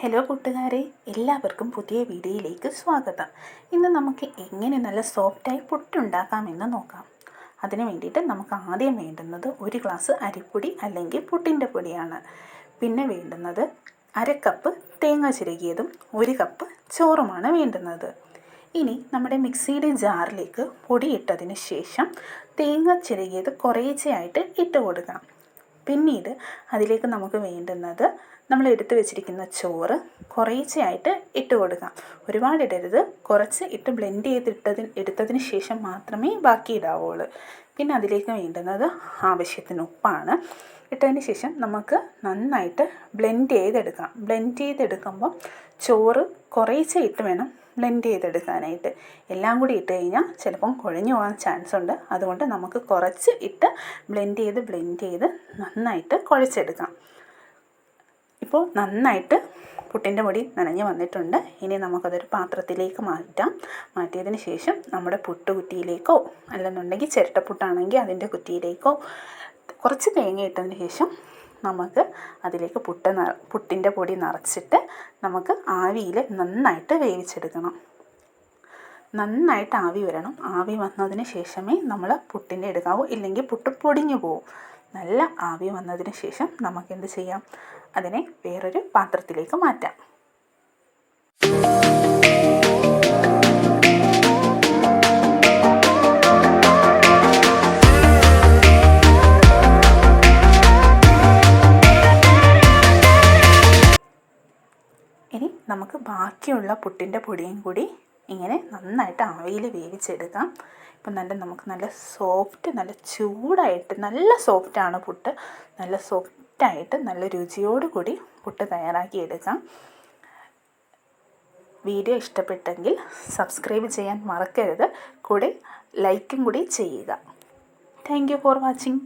Hello കൂട്ടുകാരെ എല്ലാവർക്കും പുതിയ വീഡിയോയിലേക്ക് സ്വാഗതം. ഇന്ന് നമുക്ക് എങ്ങനെ നല്ല സോഫ്റ്റായി പുട്ടുണ്ടാക്കാമെന്ന് നോക്കാം. അതിന് വേണ്ടിയിട്ട് നമുക്ക് ആദ്യം വേണ്ടുന്നത് ഒരു ഗ്ലാസ് അരിപ്പൊടി അല്ലെങ്കിൽ പുട്ടിന്റെ പൊടിയാണ്. പിന്നെ വേണ്ടുന്നത് അര കപ്പ് തേങ്ങ ചിരകിയതും ഒരു കപ്പ് ചോറുമാണ് വേണ്ടുന്നത്. ഇനി നമ്മുടെ മിക്സിയുടെ ജാറിലേക്ക് പൊടി ഇട്ടതിന് ശേഷം തേങ്ങ ചിരകിയത് കുറേച്ചയായിട്ട് ഇട്ട് കൊടുക്കണം. പിന്നീട് അതിലേക്ക് നമുക്ക് വേണ്ടുന്നത് നമ്മൾ എടുത്തു വെച്ചിരിക്കുന്ന ചോറ് കുറേശ്ശെയായിട്ട് ഇട്ട് കൊടുക്കാം. ഒരുപാട് ഇടരുത് കുറച്ച് ഇട്ട് ബ്ലെൻഡ് ചെയ്തിട്ടതിന് എടുത്തതിന് ശേഷം മാത്രമേ ബാക്കി ഇടാവുള്ളൂ പിന്നെ അതിലേക്ക് വേണ്ടുന്നത് ആവശ്യത്തിന് ഉപ്പാണ്. ഇട്ടതിന് ശേഷം നമുക്ക് നന്നായിട്ട് ബ്ലെൻഡ് ചെയ്തെടുക്കാം. ബ്ലെൻഡ് ചെയ്തെടുക്കുമ്പോൾ ചോറ് കുറേശ്ശെ ഇട്ട് വേണം ബ്ലെൻഡ് ചെയ്തെടുക്കാനായിട്ട്. എല്ലാം കൂടി ഇട്ട് കഴിഞ്ഞാൽ ചിലപ്പം കുഴഞ്ഞു പോകാൻ ചാൻസ് ഉണ്ട്. അതുകൊണ്ട് നമുക്ക് കുറച്ച് ഇട്ട് ബ്ലെൻഡ് ചെയ്ത് ബ്ലെൻഡ് ചെയ്ത് നന്നായിട്ട് കുഴച്ചെടുക്കാം. ഇപ്പോൾ നന്നായിട്ട് പുട്ടിന്റെ പൊടി നനഞ്ഞ് വന്നിട്ടുണ്ട്. ഇനി നമുക്കതൊരു പാത്രത്തിലേക്ക് മാറ്റാം. മാറ്റിയതിന് ശേഷം നമ്മുടെ പുട്ട് കുറ്റിയിലേക്കോ അല്ലെന്നുണ്ടെങ്കിൽ ചിരട്ടപ്പുട്ടാണെങ്കിൽ അതിന്റെ കുറ്റിയിലേക്കോ കുറച്ച് തേങ്ങ ഇട്ടതിന് ശേഷം നമുക്ക് അതിലേക്ക് പുട്ട് പുട്ടിന്റെ പൊടി നിറച്ചിട്ട് നമുക്ക് ആവിയിൽ നന്നായിട്ട് വേവിച്ചെടുക്കണം. നന്നായിട്ട് ആവി വരണം. ആവി വന്നതിന് ശേഷമേ നമ്മൾ പുട്ടിന്റെ എടുക്കാവൂ. ഇല്ലെങ്കിൽ പുട്ട് പൊടിഞ്ഞു പോവും. നല്ല ആവി വന്നതിന് ശേഷം നമുക്ക് എന്ത് ചെയ്യാം? അതിനെ വേറൊരു പാത്രത്തിലേക്ക് മാറ്റാം. ഇനി നമുക്ക് ബാക്കിയുള്ള പുട്ടിന്റെ പൊടിയും കൂടി ഇങ്ങനെ നന്നായിട്ട് ആവിയിൽ വേവിച്ചെടുക്കാം. ഇപ്പം നല്ല നമുക്ക് നല്ല സോഫ്റ്റ് നല്ല ചൂടായിട്ട് നല്ല സോഫ്റ്റാണ് പുട്ട്. നല്ല സോഫ്റ്റായിട്ട് നല്ല രുചിയോട് കൂടി പുട്ട് തയ്യാറാക്കിയെടുക്കാം വീഡിയോ ഇഷ്ടപ്പെട്ടെങ്കിൽ സബ്സ്ക്രൈബ് ചെയ്യാൻ മറക്കരുത്. കൂടെ ലൈക്കും കൂടി ചെയ്യുക. Thank you for watching